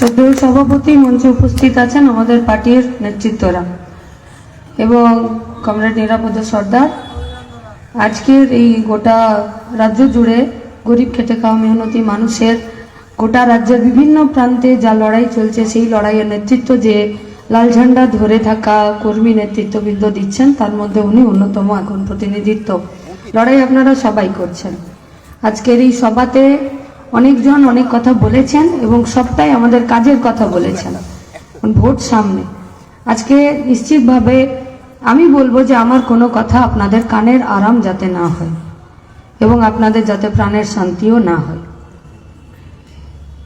শ্রদ্ধেয় সভাপতি মঞ্চে উপস্থিত আছেন আমাদের পার্টির নেতৃত্বরা এবং কমরেড নিরাপদ সর্দার। আজকের এই গোটা রাজ্য জুড়ে গরিব খেটে খাওয়া মেহনতি মানুষের গোটা রাজ্যের বিভিন্ন প্রান্তে যা লড়াই চলছে, সেই লড়াইয়ের নেতৃত্ব যে লাল ঝান্ডা ধরে থাকা কর্মী নেতৃত্ববৃন্দ দিচ্ছেন, তার মধ্যে উনি অন্যতম এখন প্রতিনিধিত্ব। লড়াই আপনারা সবাই করছেন। আজকের এই সভাতে অনেকজন অনেক কথা বলেছেন এবং সবটাই আমাদের কাজের কথা বলেছেন। ভোট সামনে। আজকে নিশ্চিতভাবে আমি বলব যে আমার কোনো কথা আপনাদের কানের আরাম যাতে না হয় এবং আপনাদের যাতে প্রাণের শান্তিও না হয়।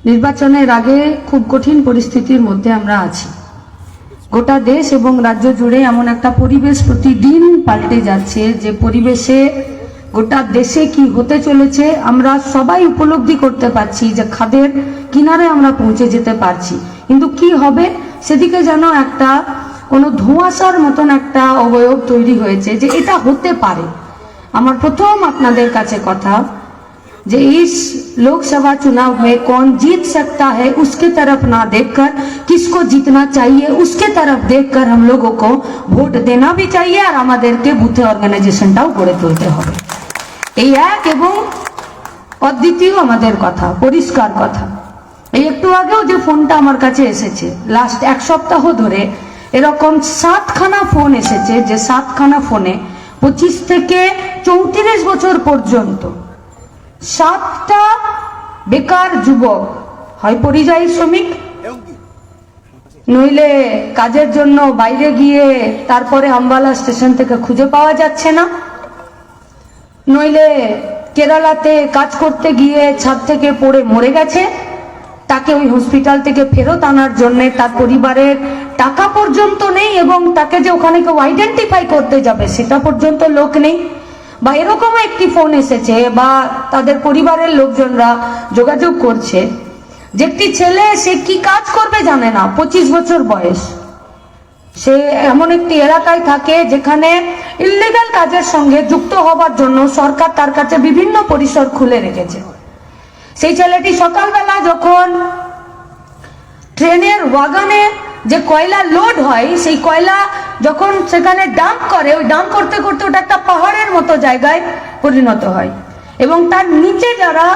নির্বাচনের আগে খুব কঠিন পরিস্থিতির মধ্যে আমরা আছি। গোটা দেশ এবং রাজ্য জুড়ে এমন একটা পরিবেশ প্রতিদিন পাল্টে যাচ্ছে যে পরিবেশে গোটা দেশে কি হতে চলেছে আমরা সবাই উপলব্ধি করতে পারছি যে খাদের কিনারে আমরা পৌঁছে যেতে পারছি কিন্তু কি হবে সেদিকে যেন একটা কোনো ধোঁয়াশার মতন একটা অবয়ব তৈরি হয়েছে যে এটা হতে পারে আমার প্রথম আপনাদের কাছে কথা जे इस लोकसभा चुनाव में कौन जीत सकता है उसके तरफ ना देखकर किसको जीतना चाहिए उसके तरफ देखकर हम लोगों को ভোট দেনা भी चाहिए আর আমাদেরকে বুথে অর্গানাইজেশনটাও গড়ে তুলতে হবে এই এক এবং অদ্বিতীয় আমাদের কথা, পরিষ্কার কথা। এই একটু আগেও যে ফোনটা আমার কাছে এসেছে লাস্ট এক সপ্তাহ ধরে এরকম সাতখানা ফোন এসেছে, যে সাতখানা ফোনে পঁচিশ থেকে চৌত্রিশ বছর পর্যন্ত সাতটা বেকার যুবক, হয় পরিযায়ী শ্রমিক, নইলে কাজের জন্য বাইরে গিয়ে তারপরে আম্বালা স্টেশন থেকে খুঁজে পাওয়া যাচ্ছে না। নইলে কেরালাতে কাজ করতে গিয়ে ছাদ থেকে পড়ে মরে গেছে। তাকে ওই হসপিটাল থেকে ফেরত আনার জন্য তার পরিবারের টাকা পর্যন্ত নেই এবং তাকে যে ওখানে কেউ আইডেন্টিফাই করতে যাবে, সেটা পর্যন্ত লোক নেই। বা এরকমও একটি ফোন এসেছে বা তাদের পরিবারের লোকজনরা যোগাযোগ করছে। যে একটি ছেলে সে কি কাজ করবে জানে না, পঁচিশ বছর বয়স। সে এমন একটি এলাকায় থাকে যেখানে ইলিগাল কাজের সঙ্গে যুক্ত হবার জন্য সরকার তার কাছে বিভিন্ন পরিসর খুলে রেখেছে। সেই ছেলেটি সকালবেলা যখন ট্রেনের ওয়াগানে যে কয়লা লোড হয়, সেই কয়লা যখন সেখানে ডাম্প করে, ওই ডাম্প করতে করতে ওটা একটা পাহাড়ের মতো জায়গায় পরিণত হয়। এবং তার নিচে যারা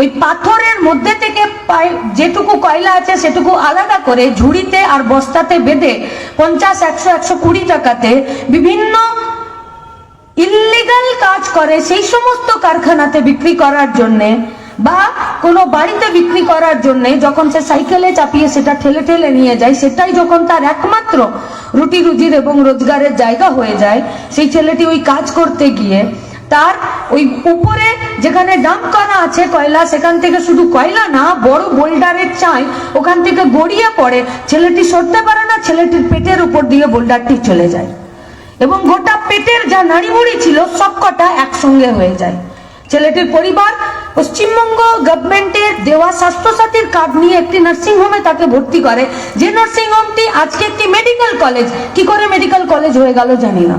ওই পাথরের মধ্যে থেকে যেটুকু কয়লা আছে সেটুকু আলাদা করে ঝুড়িতে আর বস্তাতে বেঁধে পঞ্চাশ, একশো একশো কুড়ি টাকাতে বিভিন্ন ইল্লিগাল কাজ করে সেই সমস্ত কারখানাতে বিক্রি করার জন্যে বা কোনো বাড়িতে বিক্রি করার জন্যে যখন সে সাইকেলে চাপিয়ে সেটা ঠেলে ঠেলে নিয়ে যায়, সেটাই যখন তার একমাত্র রুটি রুজির এবং রোজগারের জায়গা হয়ে যায়, সেই ছেলেটি ওই কাজ করতে গিয়ে তার ওই উপরে যেখানে ডাম্প করা আছে কয়লা, সেখান থেকে শুধু কয়লা না, বড় বোল্ডারের চাই ওখান থেকে গড়িয়ে পড়ে। ছেলেটি সরতে পারে না, ছেলেটির পেটের উপর দিয়ে বোল্ডারটি চলে যায়। এবং গোটা পেটের যা নাড়িমুড়ি ছিল, সবকটা একসঙ্গে হয়ে যায়। ছেলেটির পরিবার পশ্চিমবঙ্গ গভর্নমেন্টের দেওয়া স্বাস্থ্যসাথীর কার্ড নিয়ে একটি নার্সিং হোমে তাকে ভর্তি করে। যে নার্সিং হোমটি আজকে একটি মেডিকেল কলেজ কি করে মেডিকেল কলেজ হয়ে গেল জানি না।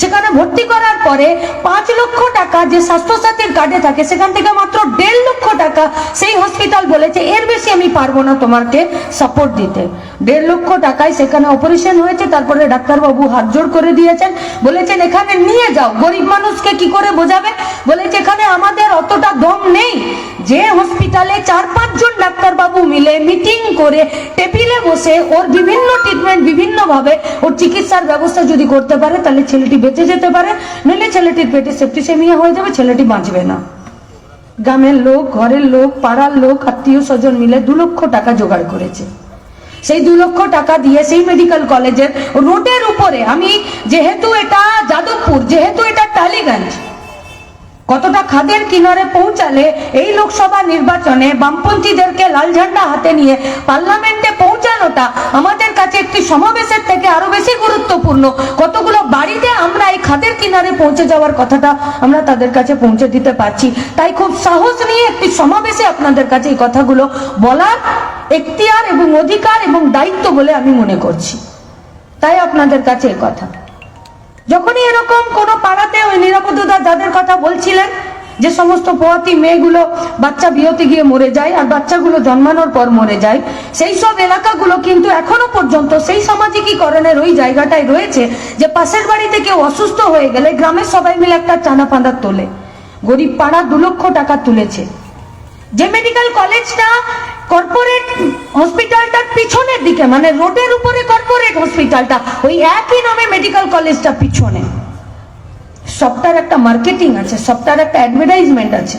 সেখানে ভর্তি করার পরে পাঁচ লক্ষ টাকা যে স্বাস্থ্যসাথীর কার্ডে থাকে, সেখান থেকে মাত্র দেড় লক্ষ টাকা সেই হসপিটাল বলেছে, এর বেশি আমি পারব না তোমাকে সাপোর্ট দিতে। দেড় লক্ষ টাকায় সেখানে অপারেশন হয়েছে, তারপরে ডাক্তারবাবু হাত জোড় করে দিয়েছেন। বলেছেন, এখানে নিয়ে যাও। গরিব মানুষকে কি করে বোঝাবে বলেছে, এখানে আমাদের অতটা দম নেই। যে হসপিটালে চার পাঁচজন ডাক্তারবাবু মিলে মিটিং করে টেবিলে বসে ওর বিভিন্ন ট্রিটমেন্ট বিভিন্নভাবে ওর চিকিৎসার ব্যবস্থা যদি করতে পারে, তাহলে ছেলেটি বেঁচে যেতে পারে। নইলে ছেলেটির পেটে সেপ্টিসেমিয়া হয়ে যাবে, ছেলেটি বাঁচবে না। গ্রামের লোক, ঘরের লোক, পাড়ার লোক, আত্মীয় স্বজন মিলে দু লক্ষ টাকা জোগাড় করেছে। সেই দু লক্ষ টাকা দিয়ে সেই মেডিকেল কলেজের রোডের উপরে আমি যেহেতু এটা যাদবপুর, যেহেতু এটা টালিগঞ্জ কতটা খাদের কিনারে পৌঁছালে এই লোকসভা নির্বাচনে বামপন্থীদেরকে লাল ঝান্ডা হাতে নিয়ে পার্লামেন্টে পৌঁছানোটা আমাদের কাছে একটি সমাবেশের থেকে আরও বেশি গুরুত্বপূর্ণ। কতগুলো বাড়িতে আমরা এই খাদের কিনারে পৌঁছে যাওয়ার কথাটা আমরা তাদের কাছে পৌঁছে দিতে পারছি। তাই খুব সাহস নিয়ে একটি সমাবেশে আপনাদের কাছে এই কথাগুলো বলার এখতিয়ার এবং অধিকার এবং দায়িত্ব বলে আমি মনে করছি। তাই আপনাদের কাছে এই কথা যখনই এরকম কোনো পাড়াতে ওই নিরাপত্তা যাদের কথা বলছিলেন, যে সমস্ত পোয়াতি মেয়েগুলো বাচ্চা বিয়েতে গিয়ে মরে যায় আর বাচ্চাগুলো জন্মানোর পর মরে যায়, সেই সব এলাকাগুলো কিন্তু এখনও পর্যন্ত সেই সামাজিকীকরণের ওই জায়গাটায় রয়েছে যে পাশের বাড়িতে কেউ অসুস্থ হয়ে গেলে গ্রামের সবাই মিলে একটা চানা পাঁদা তোলে। গরিব পাড়া দু লক্ষ টাকা তুলেছে। যে মেডিকেল কলেজটা কর্পোরেট হসপিটালটার পিছনের দিকে মানে রোডের উপরে কর্পোরেট হসপিটালটা ওই একই নামে মেডিকেল কলেজটা পিছনে। সবটার একটা মার্কেটিং আছে, সবটার একটা অ্যাডভার্টাইজমেন্ট আছে,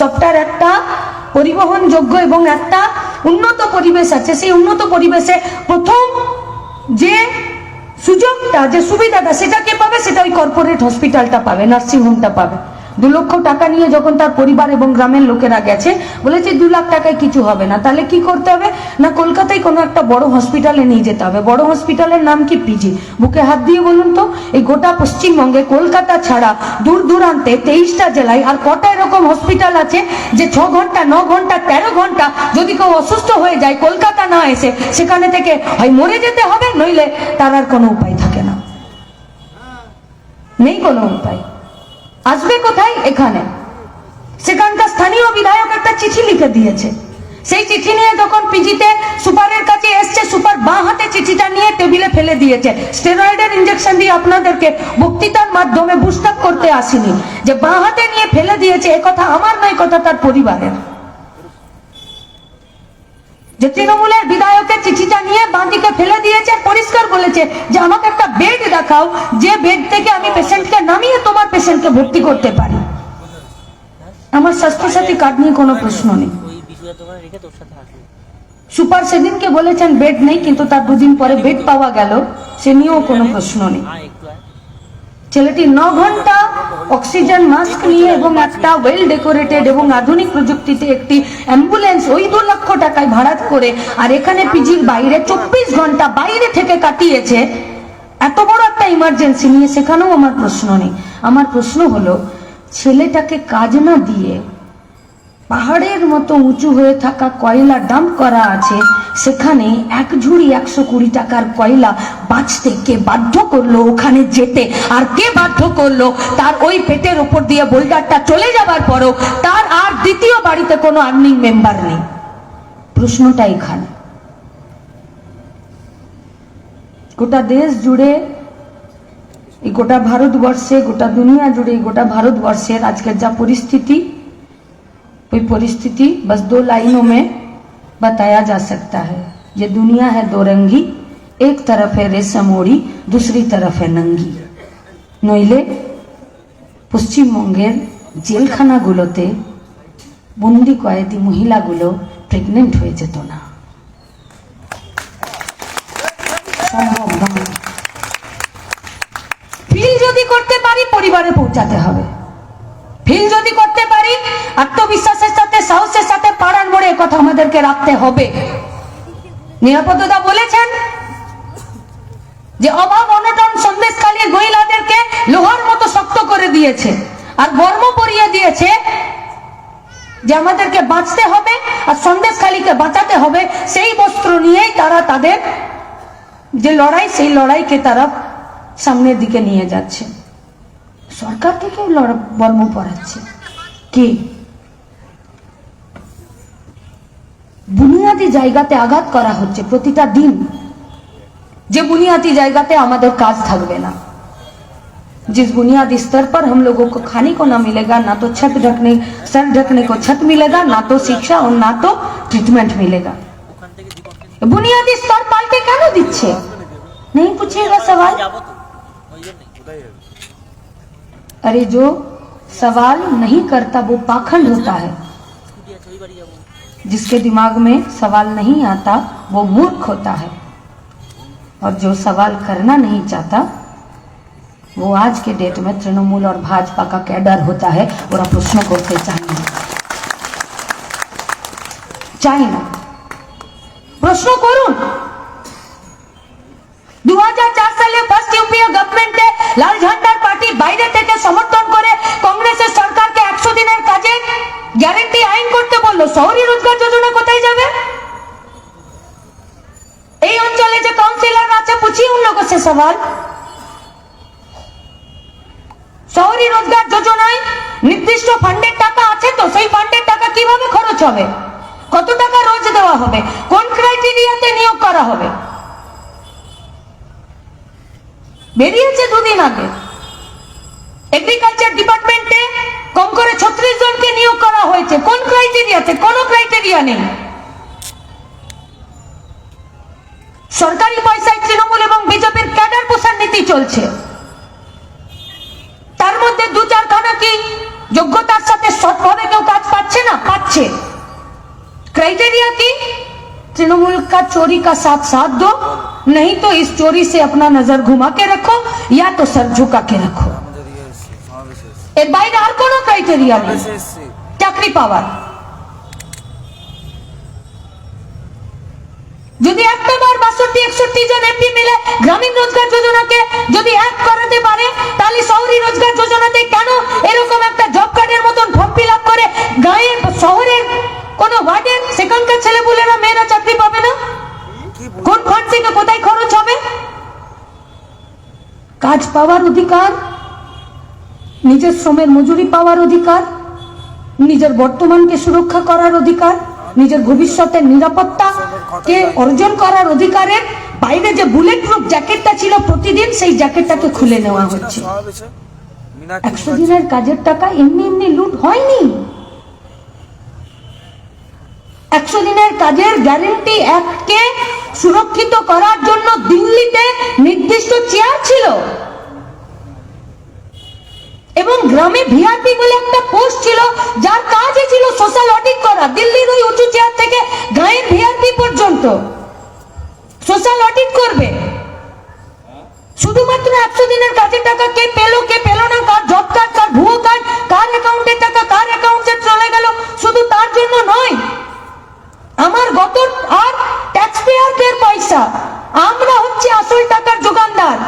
সবটার একটা পরিবহনযোগ্য এবং একটা উন্নত পরিবেশ আছে। সেই উন্নত পরিবেশে প্রথম যে সুযোগটা, যে সুবিধাটা সেটা কে পাবে? সেটা ওই কর্পোরেট হসপিটালটা পাবে নার্সিংহোমটা পাবে। দু লক্ষ টাকা নিয়ে যখন তার পরিবার এবং গ্রামের লোকেরা গেছে, বলেছে দু লাখ টাকায় কিছু হবে না। তাহলে কি করতে হবে? না, কলকাতায় কোনো একটা বড় হসপিটালে নিয়ে যেতে হবে। বড় হসপিটালের নাম কি? পিজি বুকে হাত দিয়ে বলুন তো। এই গোটা পশ্চিমবঙ্গে কলকাতা ছাড়া দূর দূরান্তে তেইশটা জেলায় আর কটা এরকম হসপিটাল আছে যে ছ ঘণ্টা, ন ঘণ্টা, তেরো ঘণ্টা যদি কেউ অসুস্থ হয়ে যায়, কলকাতা না এসে সেখানে থেকে হয় মরে যেতে হবে, নইলে তার আর কোনো উপায় থাকে না। নেই কোনো উপায়। আসবে কোথায়? এখানে। সেখানকার স্থানীয় বিধায়ক একটা চিঠি লিখে দিয়েছে। সেই চিঠি নিয়ে যখন পিজিতে সুপারের কাছে এসছে, সুপার বাঁ হাতে চিঠিটা নিয়ে টেবিলে ফেলে দিয়েছে। স্টেরয়েডের ইঞ্জেকশন দিয়ে আপনাদেরকে বক্তৃতার মাধ্যমে বুস্টাপ করতে আসিনি। যে বাঁ হাতে নিয়ে ফেলে দিয়েছে কথা আমার নয় কথা তার পরিবারের। যে তৃণমূলের বিধায়কের চিঠিটা নিয়ে বাঁদিকে ফেলে দিয়েছে, পরিষ্কার বলেছে যে আমাকে একটা বেড দেখাও, যে বেড থেকে আমি পেশেন্টকে নামিয়ে তোমার পেশেন্টকে ভর্তি করতে পারি। আমার স্বাস্থ্যসাথী কার্ড নিয়ে কোনো প্রশ্ন নেই। সুপার সেদিনকে বলেছেন বেড নেই, কিন্তু তার দুদিন পরে বেড পাওয়া গেল, সে নিয়েও কোনো প্রশ্ন নেই। ছেলেটি ন ঘণ্টা অক্সিজেন মাস্ক নিয়ে এবং একটা ওয়েল ডেকোরেটেড এবং আধুনিক প্রযুক্তিতে একটি অ্যাম্বুলেন্স ওই দু লক্ষ টাকায় ভাড়া করে আর এখানে পিজির বাইরে চব্বিশ ঘণ্টা বাইরে থেকে কাটিয়েছে। এত বড় একটা ইমার্জেন্সি নিয়ে সেখানেও আমার প্রশ্ন নেই। আমার প্রশ্ন হলো, ছেলেটাকে কাজ না দিয়ে পাহাড়ের মতো উঁচু হয়ে থাকা কয়লা ডাম্প করা আছে। সেখানে এক ঝুড়ি একশো কুড়ি টাকার কয়লা বাঁচতে কে বাধ্য করল ওখানে যেতে? আর কে বাধ্য করল? তার ওই পেটের ওপর দিয়ে বোল্ডারটা চলে যাবার পরও তার আর দ্বিতীয় বাড়িতে কোনো আর্নিং মেম্বার নেই। প্রশ্নটা এখানে। গোটা দেশ জুড়ে এই গোটা ভারতবর্ষে, গোটা দুনিয়া জুড়ে গোটা ভারতবর্ষের আজকের যা পরিস্থিতি कोई परिस्थिति बस दो लाइनों में बताया जा सकता है ये दुनिया है दो रंगी एक तरफ है रेशम ओढ़ी दूसरी तरफ है नंगी নইলে পশ্চিমবঙ্গের জেলখানাগুলোতে বন্দি কয়েদি মহিলাগুলো প্রেগনেন্ট হয়ে যেত না সম্ভব নয় ফিল যদি করতে পারি পরিবারে পৌঁছাতে হবে ফিল যদি করতে পারি, আত্মবিশ্বাসের সাথে, সাহসের সাথে পাড়ার মোড়ে কথা আমাদেরকে রাখতে হবে। নিরাপত্তা বলেছেন যে, অভাব, অনটন সন্দেশ খালিয়ে গহিলাদেরকে লোহার মতো শক্ত করে দিয়েছে আর বর্ম পরিয়ে দিয়েছে যে, আমাদেরকে বাঁচতে হবে আর সন্দেশ খালিকে বাঁচাতে হবে। সেই বস্ত্র নিয়েই তারা তাদের যে লড়াই, সেই লড়াইকে তারা সামনের দিকে নিয়ে যাচ্ছে। সরকার থেকে লড়- বর্ম পড়াচ্ছে কে বুনিয়াদি জায়গাতে আঘাত করা হচ্ছে প্রতিটা দিন যে बुनियादी জায়গাতে আমাদের কাজ থাকবে না जिस बुनियादी स्तर पर हम लोगों को खाने को ना मिलेगा ना तो छत ढकने सर ढकने को छत मिलेगा ना तो शिक्षा और ना तो ट्रीटमेंट मिलेगा ওখান থেকে দীপককে बुनियादी स्तर पाल्टे কেন দিচ্ছে नहीं पूछिएगा सवाल अरे जो सवाल नहीं करता, वो पाखंड होता है। जिसके दिमाग में सवाल नहीं आता, वो मूर्ख होता है। और जो सवाल करना नहीं चाहता, वो आज के डेट में तृणमूल और भाजपा का कैडर होता है, और आप प्रश्नों को उठते चाहिए चाइना प्रश्नों करून দু হাজার চার সালে ফার্স্ট ইউপিএ গভর্নমেন্টে লাল ঝান্ডার পার্টি বাইরে থেকে সমর্থন করে কংগ্রেসের সরকারকে একশো দিনের কাজে গ্যারান্টি আইন করতে বলল। শহরী রোজগার যোজনা কোথায় যাবে? এই অঞ্চলে যে কাউন্সিলর আছে, পুছিয়ে উন লোক সে সওয়াল। শহরী রোজগার যোজনায় নির্দিষ্ট ফান্ডের টাকা আছে তো, সেই ফান্ডের টাকা কীভাবে খরচ হবে? কত টাকা রোজ দেওয়া হবে? কোন ক্রাইটেরিয়াতে নিয়োগ করা হবে? বেরিয়েছে দুদিন আগে। এগ্রিকালচার ডিপার্টমেন্টে কম করে ছত্রিশ জনকে নিয়োগ করা হয়েছে। কোন ক্রাইটেরিয়াতে কোনো ক্রাইটেরিয়া নেই। সরকারি পয়সায় তৃণমূল এবং বিজেপির ক্যাডার পোষার নীতি চলছে। তার মধ্যে দু চারখানা কি যোগ্যতার সাথে সৎভাবে কেউ কাজ পাচ্ছে না? পাচ্ছে। ক্রাইটেরিয়া কি? तृणमूल का चोरी का साथ साथ दो नहीं तो इस चोरी से अपना नजर घुमा के रखो या तो सर झुका के रखो আমাদের ইয়ে এসছে সমাবেশে এসছে এর বাইরে আর কোনো ক্রাইটেরিয়া নেই সমাবেশে এসছে চাকরি পাওয়ার যদি একটা বার বাষট্টি একষট্টি জন এমপি মিলে গ্রামীণ রোজগার যোজনাকে যদি এক করাতে পারে তাহলে শহরী রোজগার যোজনাতে কেন এরকম একটা জব কার্ডের মতন ফর্ম ফিল আপ করে গায়ের শহরের কোন ওয়ার্ডের সেখানকার ছেলেপুলেরা মেয়েরা চাকরি পাবে না? কোন ফান্ড থেকে কোথায় খরচ হবে? কাজ পাওয়ার অধিকার নিজের শ্রমের মজুরি পাওয়ার অধিকার নিজের বর্তমানকে সুরক্ষা করার অধিকার নিজের ভবিষ্যতের নিরাপত্তা কে অর্জন করার অধিকারের বাইরে যে বুলেট প্রুফ জ্যাকেটটা ছিল প্রতিদিন সেই জ্যাকেটটাকে খুলে নেওয়া হচ্ছে। একশো দিনের কাজের টাকা এমনি এমনি লুট হয়নি। একশো দিনের কাজের গ্যারেন্টি অ্যাক্টকে সুরক্ষিত করার জন্য দিল্লিতে নির্দিষ্ট চেয়ার ছিল। এবং গ্রামে ভিআরপি বলে একটা পোস্ট ছিল, যার কাজই ছিল সোশ্যাল অডিট করা, দিল্লির ওই উঁচু চেয়ার থেকে গায়ের ভিআরপি পর্যন্ত। সোশ্যাল অডিট করবে। শুধুমাত্র একশো দিনের কাজের টাকা কে পেল কে পেল না, কার জব কার্ড কার ভুয়ো কার্ড কার অ্যাকাউন্টের টাকা, কার অ্যাকাউন্টে চলে গেল, শুধু তার জন্য নয় আমার গত আর ট্যাক্স পেয়ারদের পয়সা। আমরা হচ্ছে আসল টাকার যোগানদার।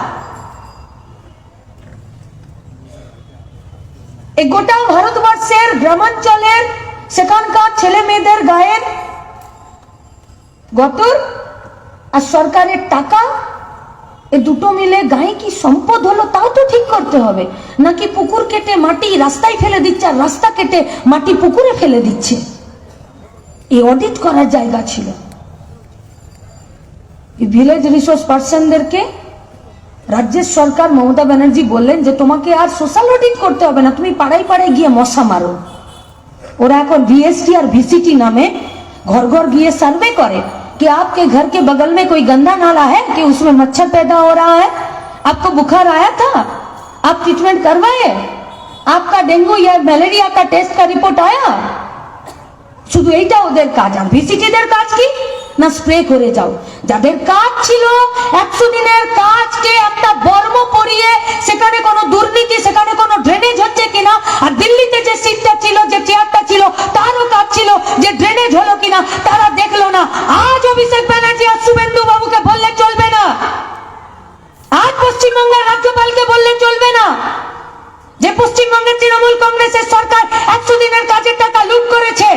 এই গোটা ভারতবর্ষের গ্রামাঞ্চলের সেখানকার ছেলে মেয়েদের গায়ের গতর আর সরকারের টাকা, এ দুটো মিলে গায়ে কি সম্পদ হলো তাও তো ঠিক করতে হবে। নাকি পুকুর কেটে মাটি রাস্তায় ফেলে দিচ্ছে আর রাস্তা কেটে মাটি পুকুরে ফেলে দিচ্ছে? এই অডিট করার জায়গা ছিল এই ভিলেজ রিসোর্স পার্সনদেরকে রাজ্যের সরকার মমতা ব্যানার্জি বললেন যে তোমাকে আর সোশ্যাল অডিট করতে হবে না তুমি পাড়ায় পাড়ায় গিয়ে মশা মারো ওরা এখন बीएसटी और ভিসিটি নামে घर घर গিয়ে सर्वे करे कि आपके घर के बगल में कोई गंदा नाला है कि उसमें मच्छर पैदा हो रहा है आपको बुखार आया था आप ट्रीटमेंट करवाए आपका डेंगू या मलेरिया का टेस्ट का रिपोर्ट आया শুধু এইটা ওদের কাজ। আর ভিসিটিদের কাজ কি? না স্প্রে করে যাও। যাদের কাজ ছিল, একশো দিনের কাজকে একটা বর্ম পরিয়ে সেখানে কোনো দুর্নীতি, সেখানে কোনো ড্রেনেজ হচ্ছে কিনা আর দিল্লিতে যে সিটটা ছিল যে চেয়ারটা ছিল তারও কাজ ছিল যে ড্রেনেজ হলো কিনা তারা দেখল না আজ অভিষেক ব্যানার্জি আর শুভেন্দু বাবুকে বললে চলবে না আজ পশ্চিমবঙ্গের রাজ্যপালকে বললে চলবে না যে পশ্চিমবঙ্গের তৃণমূল কংগ্রেসের সরকার একশো দিনের কাজের টাকা লুট করেছে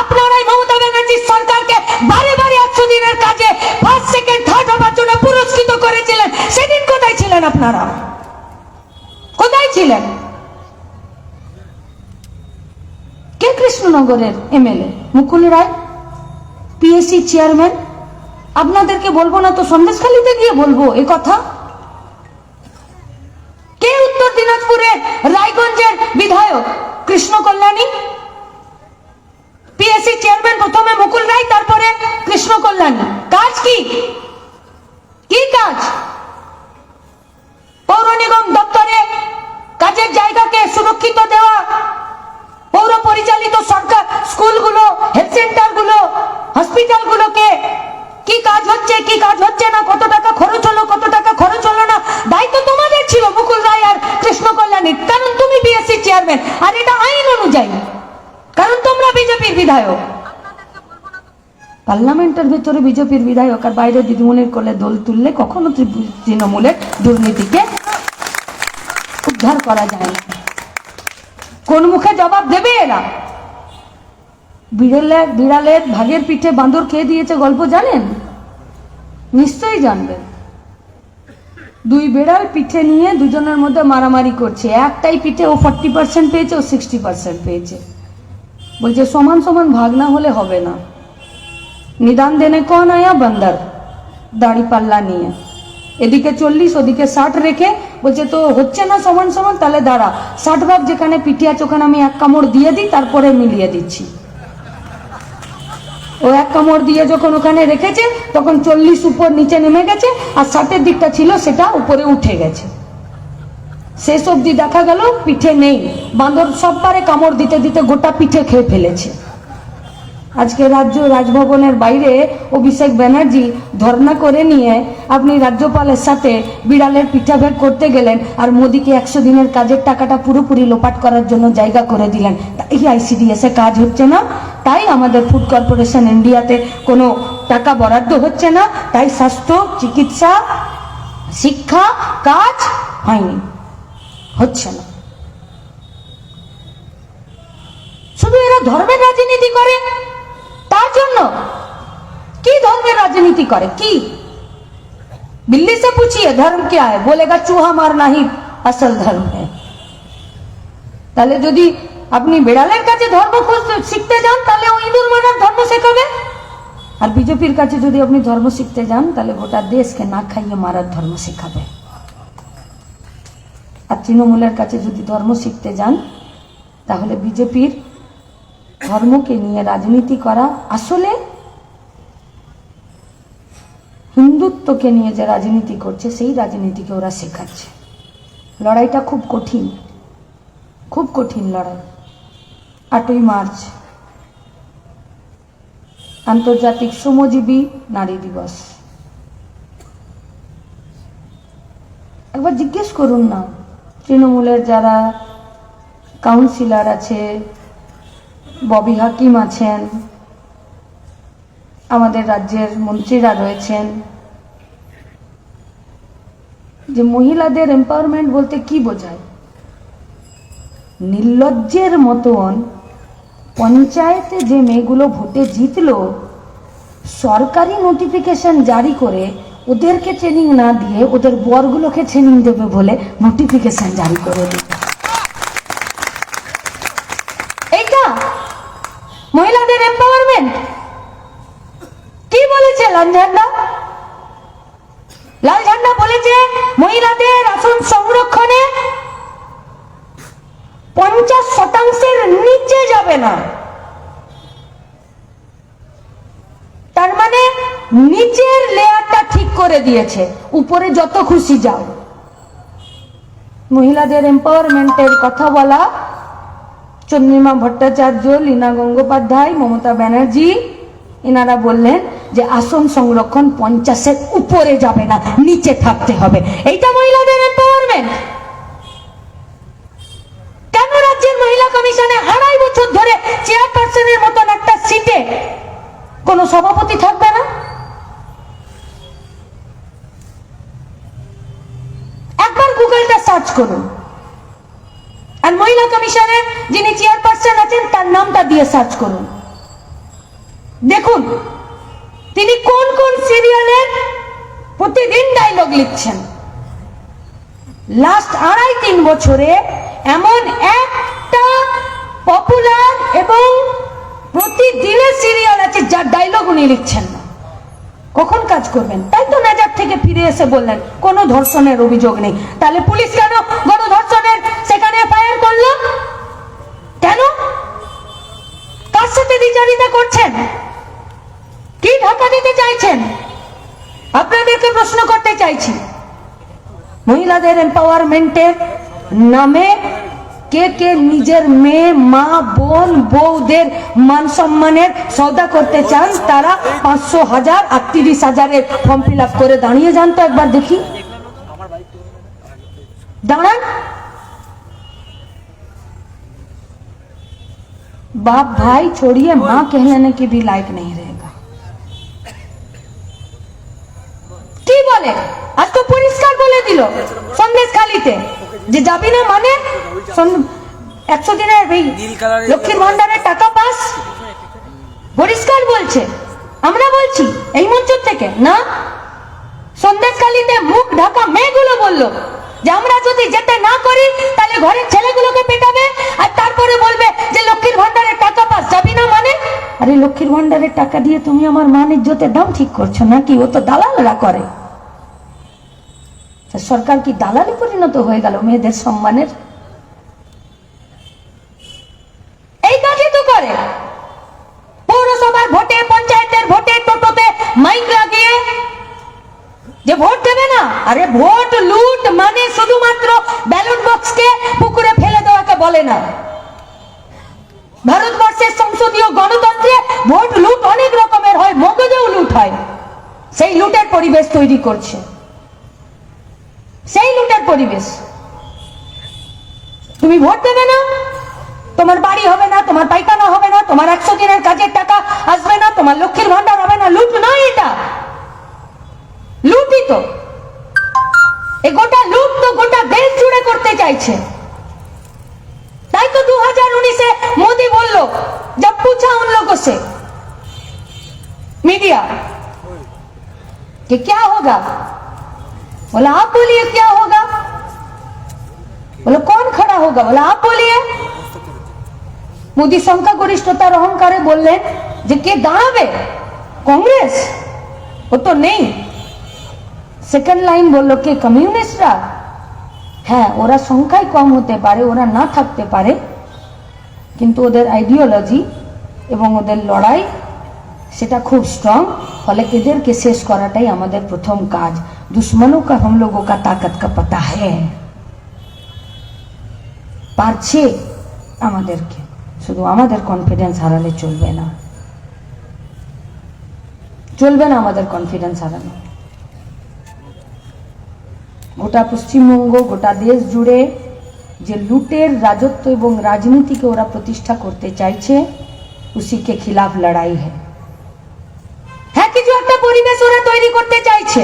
আপনারাই মমতা ব্যানার্জির সরকারকে বারে বারে একশো দিনের কাজে ফার্স্ট সেকেন্ড থার্ড হবার জন্য পুরস্কৃত করেছিলেন সেদিন কোথায় ছিলেন আপনারা কোথায় ছিলেন কে কৃষ্ণনগরের MLA. Mukul Roy PSC chairman আপনাদেরকে বলব না তো সন্দেশখালিতে গিয়ে বলব এ কথা? কে উত্তর দিনাজপুরের রায়গঞ্জের বিধায়ক কৃষ্ণ কল্যাণী পিএসসি চেয়ারম্যান প্রথমে মুকুল রায়, তারপরে কৃষ্ণ কল্যাণী কাজ কি? কি কাজ? পৌর নিগম দপ্তরে কাজের জায়গাকে সুরক্ষিত দেওয়া পরিচালিত সরকার স্কুলগুলো হেলথ সেন্টারগুলো হসপিটালগুলোকে কি কাজ হচ্ছে, কি কাজ হচ্ছে না, কত টাকা খরচ হলো, কত টাকা খরচ হলো না, দায়িত্ব তোমাদের ছিল মুকুল রায় আর কৃষ্ণ কল্যাণীর কারণ তুমি বিএসসি চেয়ারম্যান আর এটা আইন অনুযায়ী। কারণ তোমরা বিজেপির বিধায়ক। পার্লামেন্টের ভিতরে বিজেপির বিধায়ক আর বাইরে দিদিমণির কোলে দোল তুললে কখনো তৃণমূলের দুর্নীতিকে উদ্ধার করা যায় না। কোন মুখে জবাব দেবে এরা? বিড়ালের বিড়ালের ভাগের পিঠে বাঁদর খেয়ে দিয়েছে গল্প জানেন? নিশ্চয়ই জানবেন। দুই বেড়াল পিঠে নিয়ে দুজনের মধ্যে মারামারি করছে। একটাই পিঠে ও ফর্টি পার্সেন্ট পেয়েছে, ও সিক্সটি পার্সেন্ট পেয়েছে। বলছে, সমান সমান ভাগ না হলে হবে না। নিদান দেনে কন আয়া বান্দার? দাড়ি পাল্লা নিয়ে। এদিকে চল্লিশ, ওদিকে ষাট রেখে বলছে, তো হচ্ছে না সমান সমান, তাহলে দাঁড়া। ষাট ভাগ যেখানে পিঠে আছে, ওখানে আমি এক কামড় দিয়ে দিই, তারপরে মিলিয়ে দিচ্ছি। ও এক কামড় দিয়ে যখন ওখানে রেখেছে, তখন চল্লিশ উপর নিচে নেমে গেছে, আর ষাটের দিকটা ছিল, সেটা উপরে উঠে গেছে। শেষ অবধি দেখা গেল, পিঠে নেই। বাঁদর সববারে কামড় দিতে দিতে গোটা পিঠে খেয়ে ফেলেছে। আজকে রাজ্য রাজভবনের বাইরে অভিষেক ব্যানার্জি ধর্ণা করে নিয়ে আপনি রাজ্যপালের সাথে বিড়ালের পিঠাভেদ করতে গেলেন আর মোদীকে একশো দিনের কাজের টাকাটা পুরোপুরি লোপাট করার জন্য জায়গা করে দিলেন। এই আইসিডিএস কাজ হচ্ছে না, তাই আমাদের ফুড কর্পোরেশন ইন্ডিয়াতে কোনো টাকা বরাদ্দ হচ্ছে না, তাই স্বাস্থ্য, চিকিৎসা, শিক্ষা কাজ হয়নি, হচ্ছে না। শুধু এরা ধর্মের রাজনীতি করে জন্য কি ধর্মের রাজনীতি করে কি बिल्ली से पूछिए धर्म क्या है बोलेगा चूहा मारना ही असल धर्म है তাহলে যদি আপনি বেড়ালের কাছে ধর্ম খুঁজতে শিখতে যান তাহলে ও ইঁদুর মারার ধর্ম শেখাবে আর বিজেপির কাছে যদি আপনি ধর্ম শিখতে যান তাহলে গোটা দেশকে না খাইয়ে মারার ধর্ম শেখাবে আর তৃণমূলের কাছে যদি ধর্ম শিখতে যান তাহলে বিজেপির ধর্মকে নিয়ে রাজনীতি করা আসলে হিন্দুত্বকে নিয়ে যে রাজনীতি করছে, সেই রাজনীতিকে ওরা শেখাচ্ছে। লড়াইটা খুব কঠিন। খুব কঠিন লড়াই। আটই মার্চ। আন্তর্জাতিক শ্রমজীবী নারী দিবস। একবার জিজ্ঞেস করুন না, তৃণমূলের যারা কাউন্সিলর আছে ববি হাকিম আছেন, আমাদের রাজ্যের মন্ত্রীরা রয়েছেন। যে মহিলাদের এম্পাওয়ারমেন্ট বলতে কি বোঝায়? নির্লজ্জের মতন পঞ্চায়েতে যে মেয়েগুলো ভোটে জিতলো, সরকারি নোটিফিকেশন জারি করে ওদেরকে ট্রেনিং না দিয়ে ওদের বরগুলোকে ট্রেনিং দেবে বলে নোটিফিকেশন জারি করে দিল এইটা মহিলাদের এম্পাওয়ারমেন্ট কি বলেছে লাল ঝান্ডা লাল ঝান্ডা বলেছে মহিলাদের আসন সংরক্ষণে পঞ্চাশ শতাংশের নিচে যাবে না। তার মানে নিচের লেয়ারটা ঠিক করে দিয়েছে। উপরে যত খুশি যাও। মহিলাদের এম্পাওয়ারমেন্টের কথা বলা। চন্দ্রিমা ভট্টাচার্য, লীনা গঙ্গোপাধ্যায়, মমতা ব্যানার্জি এনারা বললেন যে আসন সংরক্ষণ পঞ্চাশের উপরে যাবে না, নিচে থাকতে হবে। এইটা মহিলাদের এম্পাওয়ারমেন্ট কেন রাজ্যের মহিলা কমিশনে আড়াই বছর ধরে চেয়ারপারসনের মতন একটা সিটে কোনো সভাপতি থাকবে না? একবার গুগলটা সার্চ করুন। আর মহিলা কমিশনের যিনি চেয়ারপারসন আছেন, তার নামটা দিয়ে সার্চ করুন। দেখুন, তিনি কোন কোন সিরিয়ালের প্রতিদিন ডায়লগ লিখছেন? লাস্ট আড়াই তিন বছরে এমন একটা পপুলার এবং প্রতিদিনের সিরিয়াল আছে যার ডায়লগ উনি লিখছেন না। কখন কাজ করবেন? তাই তো নাজার থেকে ফিরে এসে বললেন, কোনো ধর্ষণের অভিযোগ নেই। তাহলে পুলিশ কেন গণধর্ষণের সেখানে ফায়ার করল কেন কার সাথে বিচারিতা করছেন কি ঢাকা দিতে চাইছেন আপনাদেরকে প্রশ্ন করতে চাইছি মহিলাদের এম্পাওয়ারমেন্টের নামে কে কে নিজের মেয়ে মা বোন বউদের মান সম্মানের সৌদা করতে চান তারা পাঁচশো হাজার আর তিরিশ হাজারের ফর্ম ফিল আপ করে দাঁড়িয়ে যান তো একবার দেখি দাঁড়ান बाप भाई छोड़िए माँ कहलाने की भी लायक नहीं रहेगा যে যাবি না মানে? একশো দিনের এই লক্ষ্মীর ভান্ডারের টাকা পাস? পরিষ্কার বলছে। আমরা বলছি এই মঞ্চ থেকে না? সন্দেশকালীতে মুখ ঢাকা মেয়েগুলো বলল যে আমরা যদি যেতে না করি তাহলে ঘরের ছেলেগুলোকে পেটাবে আর তারপরে বলবে যে লক্ষ্মীর ভান্ডারের টাকা পাস যাবি না মানে? আরে লক্ষ্মীর ভান্ডারের টাকা দিয়ে তুমি আমার মান ইজ্জতের দাম ঠিক করছ নাকি? ও তো দালালরা করে। সরকার কি দালালে পরিণত হয়ে গেল মেয়েদের সম্মানের? এই কাজই তো করে। পৌরসভার ভোটে, পঞ্চায়েতের ভোটে, টোটোতে মাইক লাগিয়ে যে ভোট দেবে না, আরে ভোট, লুট মানে শুধুমাত্র ব্যালট বক্সকে পুকুরে ফেলে দেওয়াকে বলে না। ভারতবর্ষের সংসদীয় গণতন্ত্রে ভোট, লুট অনেক রকমের হয়, মগজেও লুট হয়। সেই লুটের পরিবেশ তৈরি করছে। পরিবেশ। তুমি ভোট দেবে না, তোমার বাড়ি হবে না, তোমার পায়খানা হবে না, তোমার একশো দিনের কাজের টাকা আসবে না, তোমার লক্ষ্মীর ভান্ডার হবে না, লুট নয় এটা। লুটই তো। এ গোটা লুট তো গোটা দেশ জুড়ে করতে চাইছে। তাই তো দু হাজার উনিশে মোদি বলল যা পুছা উন লোক সে মিডিয়া कि क्या होगा बोला आप बोलिए क्या होगा बोला कौन खड़ा होगा बोला आप बोलिए মোদী সংখ্যাগরিষ্ঠতার অহংকারে বললেন যে কে দাঁড়াবে কংগ্রেস ও তো নেই সেকেন্ড লাইন বললো কে কমিউনিস্টরা হ্যাঁ ওরা সংখ্যায় কম হতে পারে ওরা না থাকতে পারে কিন্তু ওদের আইডিওলজি এবং ওদের লড়াই সেটা খুব স্ট্রং ফলে এদেরকে শেষ করাটাই আমাদের প্রথম কাজ দুশ্মনों का हम लोगों का ताकत का पता है পারছে আমাদেরকে শুধু আমাদের কনফিডেন্স হারালে চলবে না চলবে না আমাদের কনফিডেন্স হারানো গোটা পশ্চিমবঙ্গ গোটা দেশ জুড়ে যে লুটের রাজত্ব এবং রাজনীতিকে ওরা প্রতিষ্ঠা করতে চাইছে উসিকে খিলাফ লড়াই হ্যাঁ হ্যাঁ কিছু একটা পরিবেশ ওরা তৈরি করতে চাইছে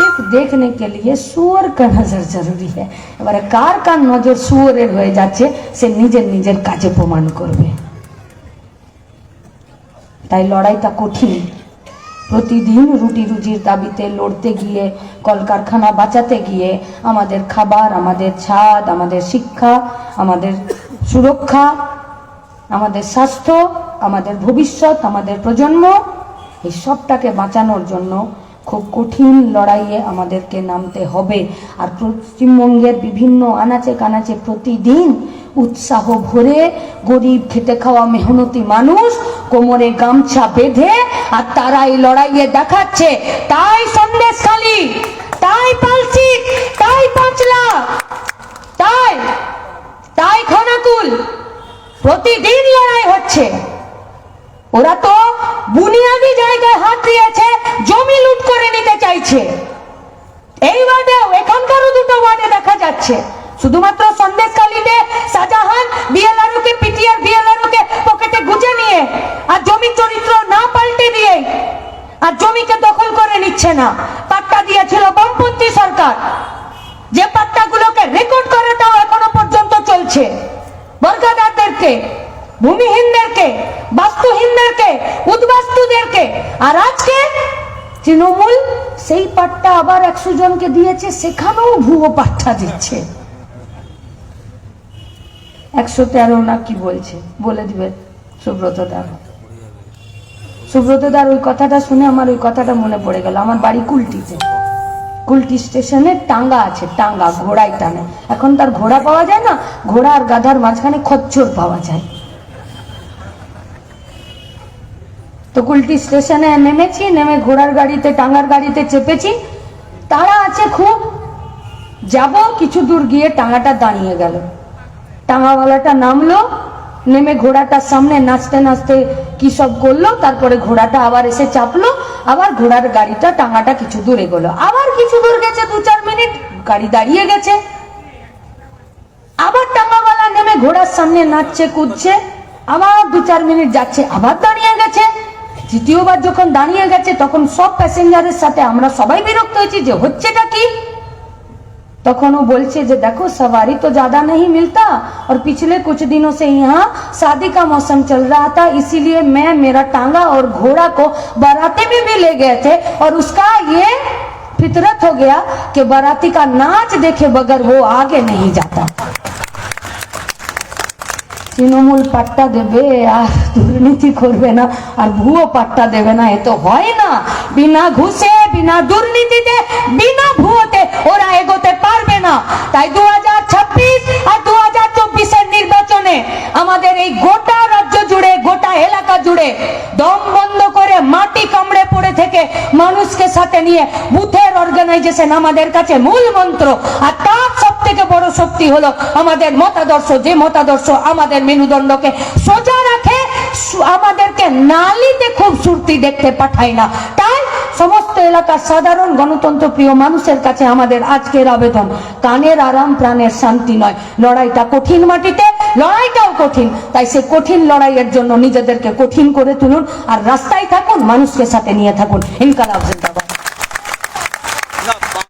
सिर्फ देखने के लिए सुअर का नजर জরুরি है এবারে কার কার নজর সুয়ারের হয়ে যাচ্ছে সে নিজের নিজের কাজে প্রমাণ করবে তাই লড়াইটা কঠিন প্রতিদিন রুটি রুজির দাবিতে লড়তে গিয়ে কলকারখানা বাঁচাতে গিয়ে আমাদের খাবার আমাদের ছাদ আমাদের শিক্ষা আমাদের সুরক্ষা আমাদের স্বাস্থ্য আমাদের ভবিষ্যৎ আমাদের প্রজন্ম এই সবটাকে বাঁচানোর জন্য খুব কঠিন লড়াইয়ে আমাদেরকে নামতে হবে। আর পশ্চিমবঙ্গের বিভিন্ন আনাচে কানাচে প্রতিদিন উৎসাহ ভরে গরিব খেতে খাওয়া মেহনতি মানুষ কোমরে গামছা বেঁধে আর তারা এই লড়াইয়ে দেখাচ্ছে, তাই সন্দেশখালী, তাই পালচিক তাই পাঁচলা, তাই তাই খনাকুল প্রতিদিন লড়াই হচ্ছে। ওরা তো বুনিয়াদি জায়গায় হাত দিয়েছে, জমি লুট করে নিতে চাইছে। এই ওয়ার্ডেও এখানকারও দুটো ওয়ার্ডে দেখা যাচ্ছে। শুধুমাত্র সন্দেশখালীতে শাহজাহান বিএলআরওকে, পিটিআর বিএলআরওকে পকেটে গুজে নিয়ে আর জমি চরিত্র না পাল্টে দিয়ে আর জমিকে দখল করে নিচ্ছে না। পাট্টা দিয়েছিল বামপন্থী সরকার। যে পাট্টাগুলোকে রেকর্ড করাটাও এখনও পর্যন্ত চলছে। বর্গাদারদেরকে ভূমিহীনদেরকে, বাস্তুহীনদেরকে, উদ্বাস্তুদেরকে। আর আজকে তৃণমূল সেই পাট্টা আবার একশো জনকে দিয়েছে, সেখানেও ভুয়ো পাট্টা দিচ্ছে। একশো তেরো না কি বলছে? বলে দিবে সুব্রত দার। সুব্রত দার ওই কথাটা শুনে আমার ওই কথাটা মনে পড়ে গেল। আমার বাড়ি কুলটিতে। কুলটি স্টেশনে টাঙ্গা আছে, টাঙ্গা, ঘোড়ায় টানে। এখন তার ঘোড়া পাওয়া যায় না, ঘোড়া আর গাধার মাঝখানে খচ্চর পাওয়া যায়। তো কুলটি স্টেশনে নেমেছি, নেমে ঘোড়ার গাড়িতে, টাঙ্গার গাড়িতে চেপেছি। তারা আছে খুব। যাব, কিছু দূর গিয়ে টাঙ্গাটা দাঁড়িয়ে গেল। টাঙ্গাওয়ালাটা নামলো, নেমে ঘোড়াটার সামনে নাচতে নাচতে কি সব করল, তারপরে ঘোড়াটা আবার এসে চাপলো, আবার ঘোড়ার গাড়িটা, টাঙ্গাটা কিছু দূর এগোলো। আবার কিছু দূর গেছে, দু চার মিনিট, গাড়ি দাঁড়িয়ে গেছে। আবার টাঙ্গাওয়ালা নেমে ঘোড়ার সামনে নাচছে, কুদছে, আবার দু চার মিনিট যাচ্ছে, আবার দাঁড়িয়ে গেছে। যখন দাঁড়িয়ে গেছে, তখন সব সাথে আমরা সবাই বিরক্ত হয়েছি যে, হচ্ছেটা কি? ज़्यादा नहीं मिलता और पिछले कुछ दिनों से यहाँ शादी का मौसम चल रहा था, इसीलिए मैं, मेरा टांगा और घोड़ा को बाराती में भी ले गए थे और उसका ये फितरत हो गया कि बाराती का नाच देखे बगैर वो आगे नहीं जाता। তৃণমূল পাট্টা দেবে, আর দুর্নীতি করবে না, আর ভুয়ো পাট্টা দেবে না, এ তো হয় না। বিনা ঘুষে, বিনা দুর্নীতিতে, বিনা ভুয়োতে ওরা এগোতে পারবে না। তাই দু হাজার ছাব্বিশ আর দু নির্বাচনে আমাদের এই গোটা রাজ্য জুড়ে, গোটা এলাকা জুড়ে দম বন্ধ করে মাটি কামড়ে পড়ে থেকে মানুষকে সাথে নিয়ে বুথের অর্গানাইজেশন আমাদের কাছে মূল মন্ত্র। আর তার সব থেকে বড় শক্তি হলো আমাদের মতাদর্শ। যে মতাদর্শ আমাদের মেরুদণ্ডকে সোজা রাখে আমাদেরকে নালিতে খুব সুরতি দেখতে পাঠায় না। তাই সমস্ত এলাকার সাধারণ গণতন্ত্র প্রিয় মানুষের কাছে আমাদের আজকের আবেদন, কানের আরাম, প্রাণের শান্তি নয়। লড়াইটা কঠিন মাটিতে, লড়াইটাও কঠিন। তাই সে কঠিন লড়াইয়ের জন্য নিজেদেরকে কঠিন করে তুলুন আর রাস্তায় থাকুন, মানুষকে সাথে নিয়ে থাকুন। ইনকালাব